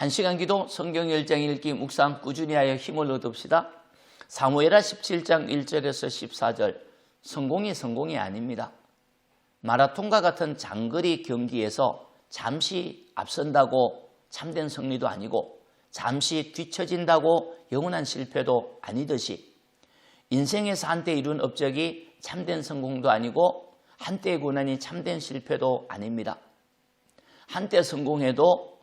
한 시간 기도 성경 열장 읽기 묵상 꾸준히 하여 힘을 얻읍시다. 사무엘하 17장 1절에서 14절 성공이 성공이 아닙니다. 마라톤과 같은 장거리 경기에서 잠시 앞선다고 참된 승리도 아니고 잠시 뒤처진다고 영원한 실패도 아니듯이 인생에서 한때 이룬 업적이 참된 성공도 아니고 한때의 고난이 참된 실패도 아닙니다. 한때 성공해도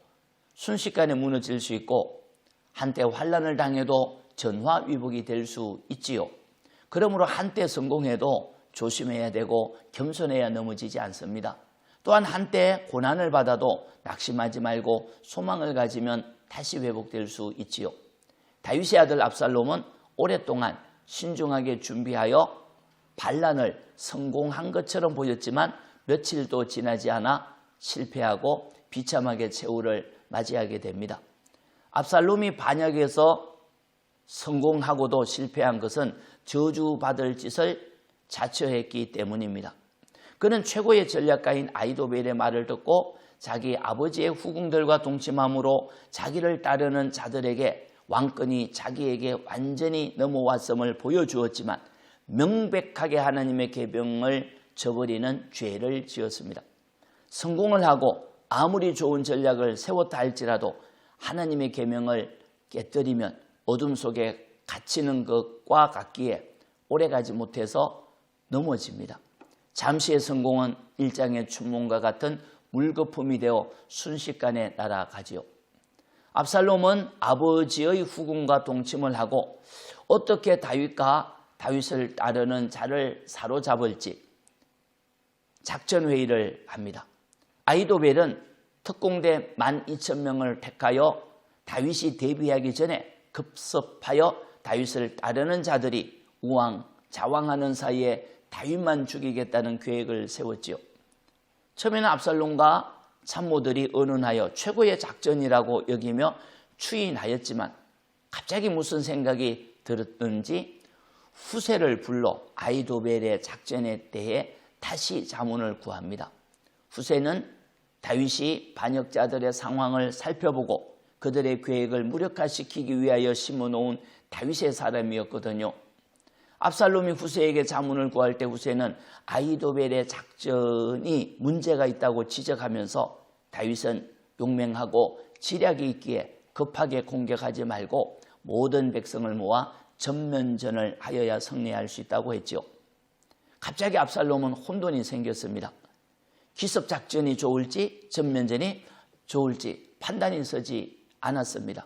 순식간에 무너질 수 있고 한때 환란을 당해도 전화위복이 될 수 있지요. 그러므로 한때 성공해도 조심해야 되고 겸손해야 넘어지지 않습니다. 또한 한때 고난을 받아도 낙심하지 말고 소망을 가지면 다시 회복될 수 있지요. 다윗의 아들 압살롬은 오랫동안 신중하게 준비하여 반란을 성공한 것처럼 보였지만 며칠도 지나지 않아 실패하고 비참하게 최후를 맞이하게 됩니다. 압살롬이 반역에서 성공하고도 실패한 것은 저주받을 짓을 자처했기 때문입니다. 그는 최고의 전략가인 아이도벨의 말을 듣고 자기 아버지의 후궁들과 동침함으로 자기를 따르는 자들에게 왕권이 자기에게 완전히 넘어왔음을 보여주었지만 명백하게 하나님의 계명을 저버리는 죄를 지었습니다. 성공을 하고 아무리 좋은 전략을 세웠다 할지라도 하나님의 계명을 깨뜨리면 어둠 속에 갇히는 것과 같기에 오래가지 못해서 넘어집니다. 잠시의 성공은 일장의 춘몽과 같은 물거품이 되어 순식간에 날아가지요. 압살롬은 아버지의 후궁과 동침을 하고 어떻게 다윗과 다윗을 따르는 자를 사로잡을지 작전 회의를 합니다. 아이도벨은 특공대 12,000명을 택하여 다윗이 데뷔하기 전에 급습하여 다윗을 따르는 자들이 우왕 자왕하는 사이에 다윗만 죽이겠다는 계획을 세웠지요. 처음에는 압살롬과 참모들이 의논하여 최고의 작전이라고 여기며 추인하였지만 갑자기 무슨 생각이 들었는지 후세를 불러 아이도벨의 작전에 대해 다시 자문을 구합니다. 후세는 다윗이 반역자들의 상황을 살펴보고 그들의 계획을 무력화시키기 위하여 심어놓은 다윗의 사람이었거든요. 압살롬이 후세에게 자문을 구할 때 후세는 아이도벨의 작전이 문제가 있다고 지적하면서 다윗은 용맹하고 지략이 있기에 급하게 공격하지 말고 모든 백성을 모아 전면전을 하여야 승리할 수 있다고 했죠. 갑자기 압살롬은 혼돈이 생겼습니다. 기습 작전이 좋을지 전면전이 좋을지 판단이 서지 않았습니다.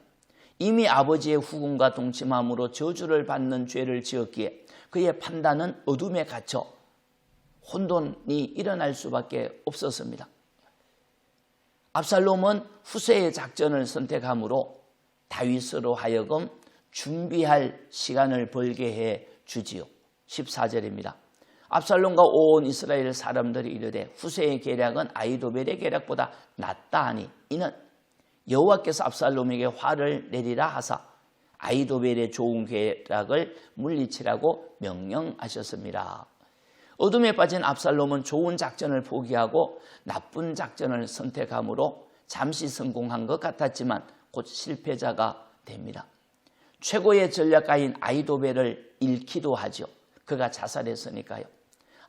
이미 아버지의 후궁과 동침함으로 저주를 받는 죄를 지었기에 그의 판단은 어둠에 갇혀 혼돈이 일어날 수밖에 없었습니다. 압살롬은 후세의 작전을 선택함으로 다윗으로 하여금 준비할 시간을 벌게 해 주지요. 14절입니다. 압살롬과 온 이스라엘 사람들이 이르되 후세의 계략은 아이도벨의 계략보다 낫다 하니 이는 여호와께서 압살롬에게 화를 내리라 하사 아이도벨의 좋은 계략을 물리치라고 명령하셨습니다. 어둠에 빠진 압살롬은 좋은 작전을 포기하고 나쁜 작전을 선택함으로 잠시 성공한 것 같았지만 곧 실패자가 됩니다. 최고의 전략가인 아이도벨을 잃기도 하죠. 그가 자살했으니까요.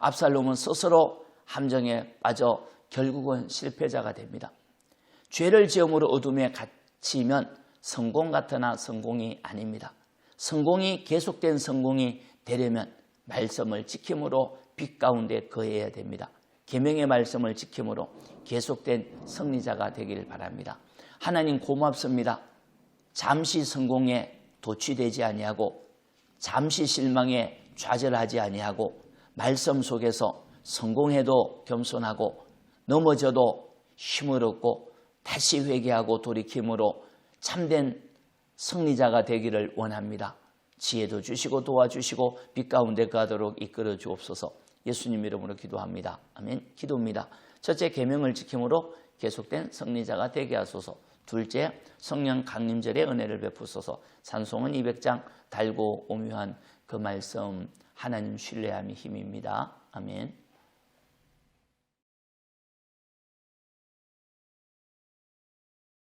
압살롬은 스스로 함정에 빠져 결국은 실패자가 됩니다. 죄를 지음으로 어둠에 갇히면 성공 같으나 성공이 아닙니다. 성공이 계속된 성공이 되려면 말씀을 지킴으로 빛 가운데 거해야 됩니다. 계명의 말씀을 지킴으로 계속된 승리자가 되기를 바랍니다. 하나님 고맙습니다. 잠시 성공에 도취되지 아니하고 잠시 실망에 좌절하지 아니하고 말씀 속에서 성공해도 겸손하고 넘어져도 힘을 얻고 다시 회개하고 돌이킴으로 참된 승리자가 되기를 원합니다. 지혜도 주시고 도와주시고 빛 가운데 가도록 이끌어 주옵소서. 예수님 이름으로 기도합니다. 아멘. 기도입니다. 첫째 계명을 지킴으로 계속된 승리자가 되게 하소서. 둘째 성령 강림절의 은혜를 베푸소서. 산송은 200장 달고 오묘한 그 말씀 하나님 신뢰함이 힘입니다. 아멘.